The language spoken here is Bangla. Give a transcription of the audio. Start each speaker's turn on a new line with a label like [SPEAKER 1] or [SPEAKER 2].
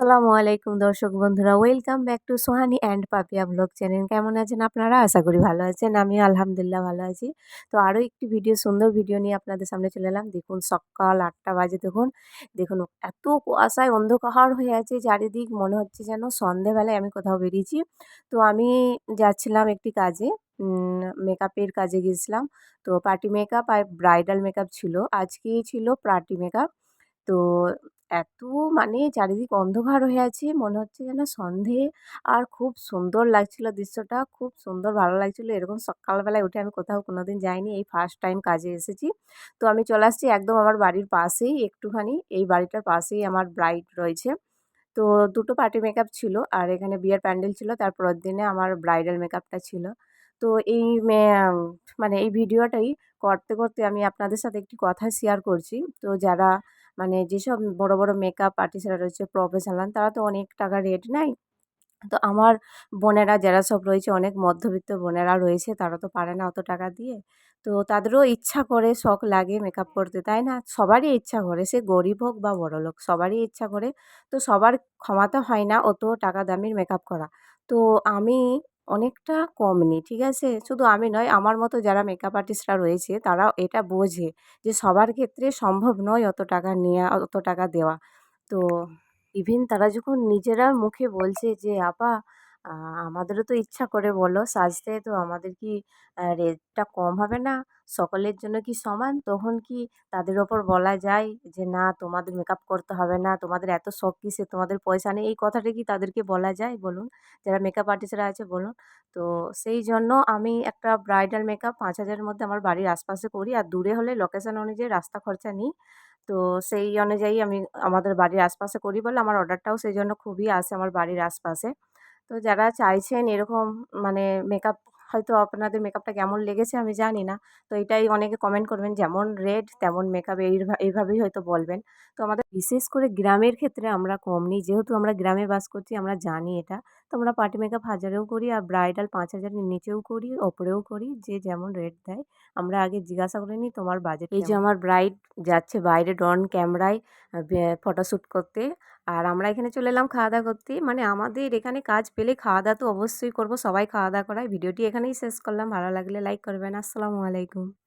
[SPEAKER 1] আসসালামু আলাইকুম দর্শক বন্ধুরা। Welcome back to Sohani and Papiya blog channel কেমন আছেন আপনারা? আশা করি ভালো আছেন। আমি আলহামদুলিল্লাহ ভালো আছি। তো আরও একটি ভিডিও সুন্দর ভিডিও নিয়ে আপনাদের সামনে চলে এলাম। দেখুন, সকাল আটটা বাজে দেখুন। দেখুন, এত কুয়াশায় অন্ধকার হয়ে আছে, চারিদিক মনে হচ্ছে যেন সন্ধেবেলায় আমি কোথাও বেরিয়েছি। তো আমি যাচ্ছিলাম একটি কাজে মেকআপের কাজে গিয়েছিলাম। তো পার্টি মেকআপ আর ব্রাইডাল মেকআপ ছিল। আজকেই ছিল পার্টি মেকআপ তো এত মানে চারিদিক অন্ধকার হয়ে আছে, মনে হচ্ছে যেন সন্ধে। আর খুব সুন্দর লাগছিল দৃশ্যটা, খুব সুন্দর ভালো লাগছিল। এরকম সকালবেলায় উঠে আমি কোথাও কোনো দিন যাইনি, এই ফার্স্ট টাইম কাজে এসেছি। তো আমি চলে আসছি একদম আমার বাড়ির পাশেই একটুখানি, এই বাড়িটার পাশেই আমার ব্রাইড রয়েছে। তো দুটো পার্টি মেকআপ ছিল আর এখানে বিয়ের প্যান্ডেল ছিল তারপরের দিনে আমার ব্রাইডাল মেকআপটা ছিল। তো এই মানে এই ভিডিওটাই করতে করতে আমি আপনাদের সাথে একটি কথা শেয়ার করছি। তো যারা মানে যেসব বড় বড় মেকআপ আর্টিস্টরা রয়েছে প্রফেশনাল তারা তো অনেক টাকা রেট নেয়। তো আমার বোনেরা যারা সব রয়েছে, অনেক মধ্যবিত্ত বোনেরা রয়েছে, তারা তো পারে না অত টাকা দিয়ে। তো তাদেরও ইচ্ছা করে শখ লাগে মেকআপ করতে, তাই না? সবারই ইচ্ছা করে, সে গরিব হোক বা বড়লোক সবারই ইচ্ছা করে। তো সবার ক্ষমতা হয় না অত টাকা দামির মেকআপ করা। তো আমি অনেকটা কম নিই ঠিক আছে? শুধু আমি নয়, আমার মতো যারা মেকআপ আর্টিস্টরা রয়েছে, তারাও এটা বোঝে যে সবার ক্ষেত্রে সম্ভব নয় অত টাকা নেওয়া অত টাকা দেওয়া। তো ইভেন তারা যখন নিজেরা মুখে বলছে যে, আপা আমাদেরও তো ইচ্ছা করে বলো সাজতে, তো আমাদের কি রেটটা কম হবে না? সকলের জন্য কি সমান? তখন কি তাদের ওপর বলা যায় যে, না, তোমাদের মেকআপ করতে হবে না, তোমাদের এত শখ কিসে তোমাদের পয়সা নেই। এই কথাটা কি তাদেরকে বলা যায়? বলুন, যারা মেকআপ আর্টিস্টরা আছে বলুন। তো সেই জন্য আমি একটা ব্রাইডাল মেকআপ পাঁচ হাজারের মধ্যে আমার বাড়ির আশপাশে করি। আর দূরে হলে লোকেশান অনুযায়ী রাস্তা খরচা নিই। তো সেই অনুযায়ী আমি আমাদের বাড়ির আশপাশে করি বলে আমার অর্ডারটাও সেই জন্য খুবই আসে আমার বাড়ির আশপাশে। তো যারা চাইছেন এরকম মানে মেকআপ হয়তো আপনাদের মেকআপটা কেমন লেগেছে আমি জানি না। তো এটাই অনেকে কমেন্ট করবেন, যেমন রেড তেমন মেকআপ এই এইভাবেই হয়তো বলবেন। তো আমাদের বিশেষ করে গ্রামের ক্ষেত্রে আমরা কম নিই। যেহেতু আমরা গ্রামে বাস করছি, আমরা জানি এটা। তো আমরা পার্টি মেকআপ হাজারেও করি আর ব্রাইডাল পাঁচ হাজারের নিচেও করি ওপরেও করি যে যেমন রেট দেয়। আমরা আগে জিজ্ঞাসা করে নিই তোমার বাজেট এই যে আমার ব্রাইড যাচ্ছে বাইরে ড্রোন ক্যামেরায় ফটোশ্যুট করতে আর আমরা এখানে চলে এলাম খাওয়া দাওয়া করতে। মানে আমাদের এখানে কাজ পেলে খাওয়া দাওয়া তো অবশ্যই করব সবাই খাওয়া দাওয়া করায়। ভিডিওটি এখানেই শেষ করলাম ভালো লাগলে লাইক করবেন। আসসালামু আলাইকুম।